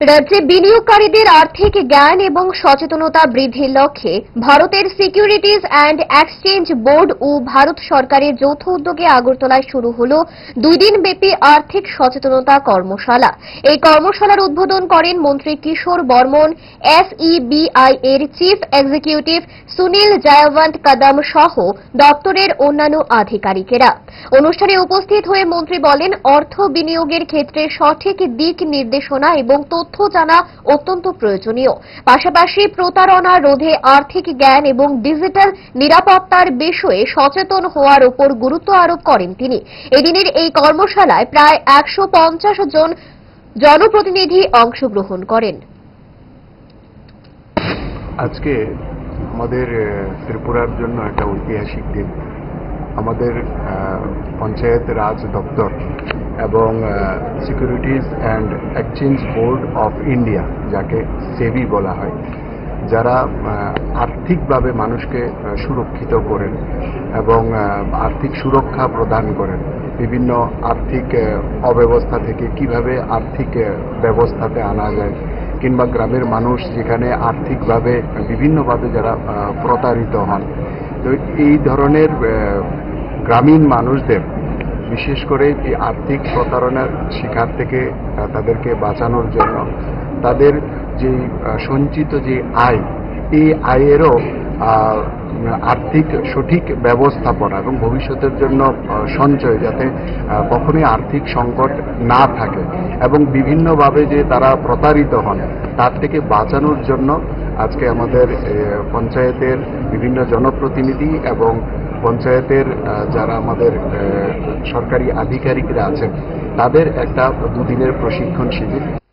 রাজ্যে বিনিয়োগকারীদের আর্থিক জ্ঞান এবং সচেতনতা বৃদ্ধির লক্ষ্যে ভারতের সিকিউরিটিজ অ্যান্ড এক্সচেঞ্জ বোর্ড ও ভারত সরকারের যৌথ উদ্যোগে আগরতলায় শুরু হল দুই দিন ব্যাপী আর্থিক সচেতনতা কর্মশালা। এই কর্মশালার উদ্বোধন করেন মন্ত্রী কিশোর বর্মন এসইবিআই এর চিফ এক্সিকিউটিভ সুনীল জায়বন্ত কদম সহ দপ্তরের অন্যান্য আধিকারিকেরা। অনুষ্ঠানে উপস্থিত হয়ে মন্ত্রী বলেন, অর্থ বিনিয়োগের ক্ষেত্রে সঠিক দিক নির্দেশনা এবং তথ্য জানা অত্যন্ত প্রয়োজনীয়। পাশাপাশি প্রতারণা রোধে আর্থিক জ্ঞান এবং ডিজিটাল নিরাপত্তার বিষয়ে সচেতন হওয়ার উপর গুরুত্ব আরোপ করেন তিনি। এদিনের এই কর্মশালায় প্রায় একশো পঞ্চাশ জন জনপ্রতিনিধি অংশগ্রহণ করেন। আজকে আমাদের ত্রিপুরার জন্য একটা ঐতিহাসিক দিন। আমাদের পঞ্চায়েত রাজ দপ্তর এবং securities and exchange board of India যাকে সেবি বলা হয়, যারা আর্থিকভাবে মানুষকে সুরক্ষিত করেন এবং আর্থিক সুরক্ষা প্রদান করেন। বিভিন্ন আর্থিক অব্যবস্থা থেকে কীভাবে আর্থিক ব্যবস্থাতে আনা যায়, কিংবা গ্রামের মানুষ যেখানে আর্থিকভাবে বিভিন্নভাবে যারা প্রতারিত হন। তো এই ধরনের গ্রামীণ মানুষদের বিশেষ করে এই আর্থিক প্রতারণার শিকার থেকে তাদেরকে বাঁচানোর জন্য তাদের যে সঞ্চিত যে আয়, এই আয়েরও আর্থিক সঠিক ব্যবস্থাপনা এবং ভবিষ্যতের জন্য সঞ্চয় যাতে কখনোই আর্থিক সংকট না থাকে এবং বিভিন্নভাবে যে তারা প্রতারিত হন, তার থেকে বাঁচানোর জন্য আজকে আমাদের পঞ্চায়েতের বিভিন্ন জনপ্রতিনিধি এবং পঞ্চায়েতের যারা আমাদের সরকারি আধিকারিকরা আছেন, তাদের একটা দুদিনের প্রশিক্ষণ শিবির।